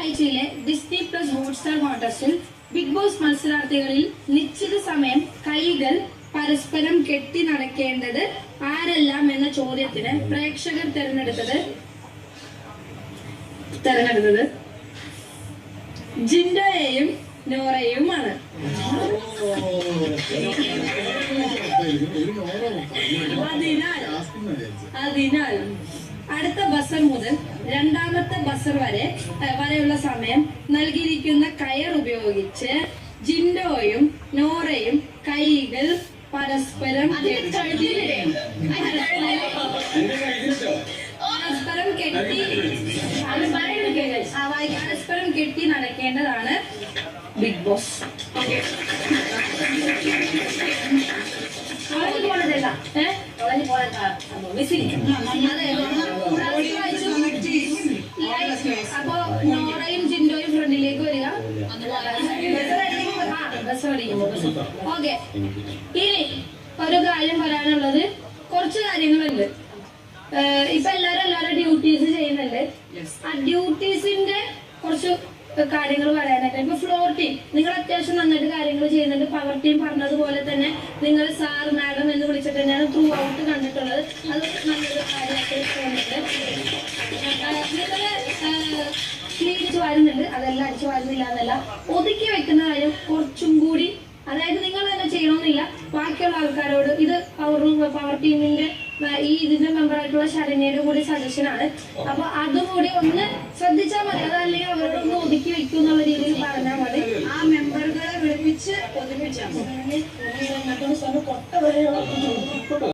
ആഴ്ചയിലെ Disney plus Hotstar കോൺടെസ്റ്റിൽ Bigg Boss മത്സരാർത്ഥികളിൽ നിശ്ചിത സമയം കൈകൾ പരസ്പരം കെട്ടി നടക്കേണ്ടത് ആരെല്ലാം എന്ന ചോദ്യത്തിന് പ്രേക്ഷകർ തെരഞ്ഞെടുത്തത് തെരഞ്ഞെടുത്തത് ജിൻഡോയെയും നോറയുമാണ് അതിനാൽ അടുത്ത ബസർ മുതൽ രണ്ടാമത്തെ ബസർ വരെ വരെയുള്ള സമയം നൽകിയിരിക്കുന്ന കയർ ഉപയോഗിച്ച് ജിൻഡോയും നോറയും കൈകൾ പരസ്പരം പരസ്പരം കെട്ടി പരസ്പരം കെട്ടി നടക്കേണ്ടതാണ് ബിഗ് ബോസ്. കളഞ്ഞു അപ്പൊ നോറയും ജിൻഡോയും ഫ്രണ്ടിലേക്ക് വരിക ഓക്കെ ഇനി ഒരു കാര്യം പറയാനുള്ളത് കുറച്ച് കാര്യങ്ങളുണ്ട് ഇപ്പൊ എല്ലാരും എല്ലാവരും ഡ്യൂട്ടീസ് ചെയ്യുന്നുണ്ട് ആ ഡ്യൂട്ടീസിന്റെ കുറച്ച് കാര്യങ്ങൾ പറയാനായിട്ട് ഇപ്പൊ ഫ്ലോർ ടീം നിങ്ങൾ അത്യാവശ്യം നന്നായിട്ട് കാര്യങ്ങൾ ചെയ്യുന്നുണ്ട് പവർ ടീം പറഞ്ഞതുപോലെ തന്നെ നിങ്ങൾ സാർ മാഡം എന്ന് വിളിച്ചിട്ട് തന്നെയാണ് ത്രൂ ഔട്ട് കണ്ടിട്ടുള്ളത്. അത് നല്ലൊരു കാര്യമായിട്ട് അടിച്ചു വാരുന്നുണ്ട്. അതെല്ലാം അടിച്ചു വാരുന്നില്ല എന്നല്ല. ഒതുക്കി വെക്കുന്ന കാര്യം കുറച്ചും കൂടി അതായത് നിങ്ങൾ തന്നെ ചെയ്യണമെന്നില്ല. ബാക്കിയുള്ള ആൾക്കാരോട് ഇത് പവർ പവർ ടീമിന്റെ ഈ ഇതിന്റെ മെമ്പറായിട്ടുള്ള ശരണ്യയുടെ കൂടി സജഷനാണ് അപ്പൊ അതും കൂടി ഒന്ന് ശ്രദ്ധിച്ചാൽ മതി. അതല്ലെങ്കിൽ അവരോടൊന്ന് ഒതുക്കി വെക്കും എന്നുള്ള രീതിയിൽ പറഞ്ഞാൽ മതി ആ മെമ്പറുകളെ വിളിപ്പിച്ച് ഒതുമിച്ചാൽ മതി കൊട്ട